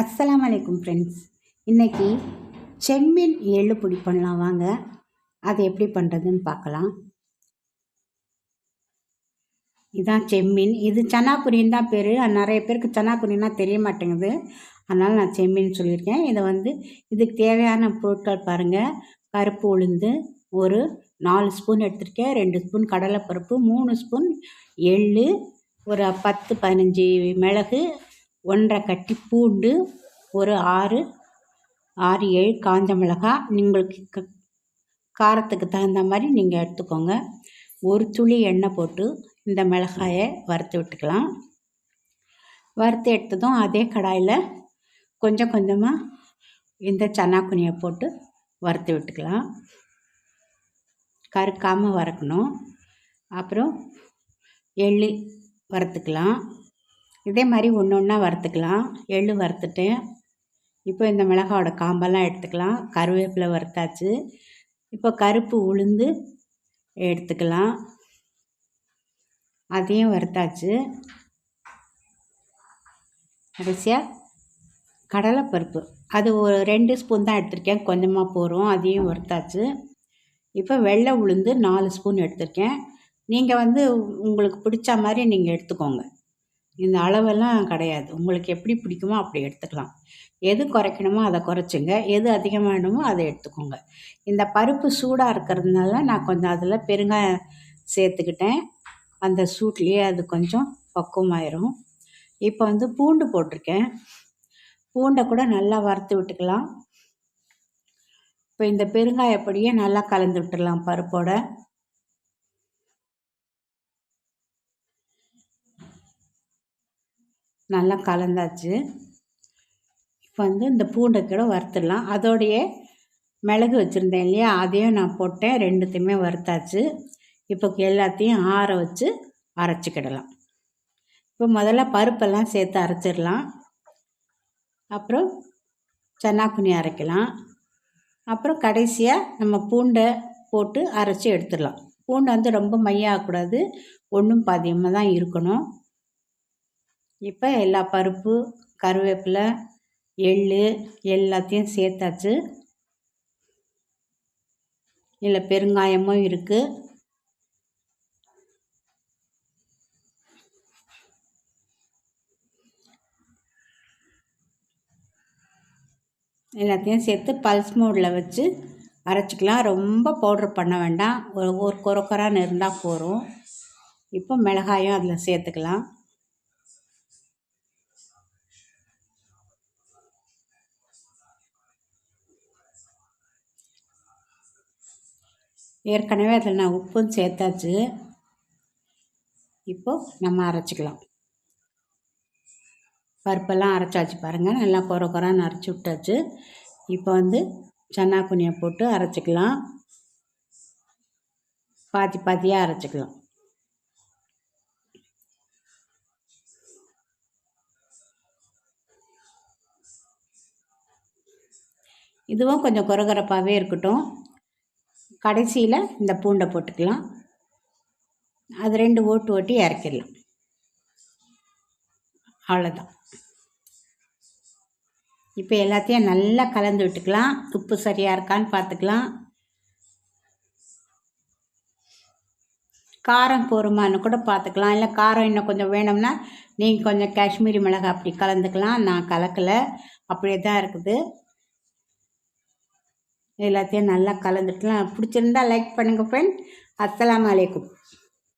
அஸ்லாம் வலைக்கும் ஃப்ரெண்ட்ஸ் இன்றைக்கி செம்மீன் எள்ளு பொடி பண்ணலாம். வாங்க அது எப்படி பண்ணுறதுன்னு பார்க்கலாம். இதுதான் செம்மீன். இது சனாக்குரின்னு தான் பேர். நிறைய பேருக்கு சனாக்குரின்னா தெரிய மாட்டேங்குது. அதனால் நான் செம்மீன் சொல்லியிருக்கேன். இதை வந்து இதுக்கு தேவையான பொருட்கள் பாருங்கள் கருப்பு உளுந்து ஒரு நாலு ஸ்பூன் எடுத்திருக்கேன். ரெண்டு ஸ்பூன் கடலைப்பருப்பு மூணு ஸ்பூன் எள் ஒரு பத்து பதினஞ்சு மிளகு ஒன்றரை கட்டி பூண்டு ஒரு ஆறு ஆறு ஏழு காஞ்ச மிளகாய் உங்களுக்கு க காரத்துக்கு தகுந்த மாதிரி நீங்கள் எடுத்துக்கோங்க. ஒரு துளி எண்ணெய் போட்டு இந்த மிளகாயை வறுத்து விட்டுக்கலாம். வறுத்து எடுத்ததும் அதே கடாயில் கொஞ்சம் கொஞ்சமாக இந்த சன்னாக்குனியை போட்டு வறுத்து விட்டுக்கலாம். கருக்காமல் வறுக்கணும். அப்புறம் எள்ளு வறுத்துக்கலாம். இதே மாதிரி ஒன்று ஒன்றா வறுத்துக்கலாம். எள்ளு வறுத்துட்டேன் இப்போ இந்த மிளகாவோட காம்பெல்லாம் எடுத்துக்கலாம். கருவேப்பிலை வறுத்தாச்சு. இப்போ கருப்பு உளுந்து எடுத்துக்கலாம். அதையும் வறுத்தாச்சு. கடைசியாக கடலைப்பருப்பு. அது ஒரு ரெண்டு ஸ்பூன் தான் எடுத்திருக்கேன். கொஞ்சமாக போகிறோம் அதையும் வறுத்தாச்சு. இப்போ வெள்ளை உளுந்து நாலு ஸ்பூன் எடுத்திருக்கேன். நீங்கள் வந்து உங்களுக்கு பிடிச்ச மாதிரி நீங்கள் எடுத்துக்கோங்க. இந்த அளவெல்லாம் கிடையாது. உங்களுக்கு எப்படி பிடிக்குமோ அப்படி எடுத்துக்கலாம். எது குறைக்கணுமோ அதை குறைச்சிங்க. எது அதிகமாக வேணுமோ அதை எடுத்துக்கோங்க. இந்த பருப்பு சூடாக இருக்கிறதுனால நான் கொஞ்சம் அதில் பெருங்காயம் சேர்த்துக்கிட்டேன். அந்த சூட்லேயே அது கொஞ்சம் பக்குவமாயிரும். இப்போ வந்து பூண்டு போட்டிருக்கேன். பூண்டை கூட நல்லா வறுத்து விட்டுக்கலாம். இப்போ இந்த பெருங்காயப்பொடியை நல்லா கலந்து விட்டுடலாம் பருப்போட. நல்லா கலந்தாச்சு. இப்போ வந்து இந்த பூண்டை கூட வறுத்துடலாம். அதோடைய மிளகு வச்சுருந்தேன் இல்லையா? அதையும் நான் போட்டேன். ரெண்டுத்தையுமே வறுத்தாச்சு. இப்போ எல்லாத்தையும் ஆற வச்சு அரைச்சிக்கிடலாம். இப்போ முதல்ல பருப்பெல்லாம் சேர்த்து அரைச்சிடலாம். அப்புறம் சன்னாக்குனி அரைக்கலாம். அப்புறம் கடைசியாக நம்ம பூண்டை போட்டு அரைச்சி எடுத்துடலாம். பூண்டு வந்து ரொம்ப மையாகக்கூடாது. ஒன்றும் பாதியமாக தான் இருக்கணும். இப்போ எல்லா பருப்பு கருவேப்பிலை எள் எல்லாத்தையும் சேர்த்தாச்சு. இல்லை பெருங்காயமும் இருக்குது எல்லாத்தையும் சேர்த்து பல்ஸ் மோடில் வச்சு அரைச்சிக்கலாம். ரொம்ப பவுட்ரு பண்ண வேண்டாம். ஒரு ஒரு குறக்குறான்னு இருந்தால் போதும். இப்போ மிளகாயும் அதில் சேர்த்துக்கலாம். ஏற்கனவே அதில் நான் உப்பும் சேர்த்தாச்சு. இப்போது நம்ம அரைச்சிக்கலாம். பருப்பெல்லாம் அரைச்சாச்சு பாருங்கள் நல்லா குறை குறான்னு அரைச்சி விட்டாச்சு. இப்போ வந்து சன்னா குனியை போட்டு அரைச்சிக்கலாம். பாத்தி பாத்தியாக அரைச்சிக்கலாம். இதுவும் கொஞ்சம் குறகுறப்பாகவே இருக்கட்டும். கடைசியில் இந்த பூண்டை போட்டுக்கலாம். அது ரெண்டு ஓட்டு ஓட்டி இறக்கிடலாம். அவ்வளோதான் இப்போ எல்லாத்தையும் நல்லா கலந்து விட்டுக்கலாம். உப்பு சரியாக இருக்கான்னு பார்த்துக்கலாம். காரம் போருமான்னு கூட பார்த்துக்கலாம். இல்லை காரம் இன்னும் கொஞ்சம் வேணும்னா நீங்கள் கொஞ்சம் காஷ்மீரி மிளகாய் அப்படி கலந்துக்கலாம். நான் கலக்கலை. அப்படியே தான் இருக்குது. எல்லாத்தையும் நல்லா கலந்துட்டுலாம். பிடிச்சிருந்தா லைக் பண்ணுங்கள் ஃப்ரெண்ட் அஸ்லாம் வலைக்கும்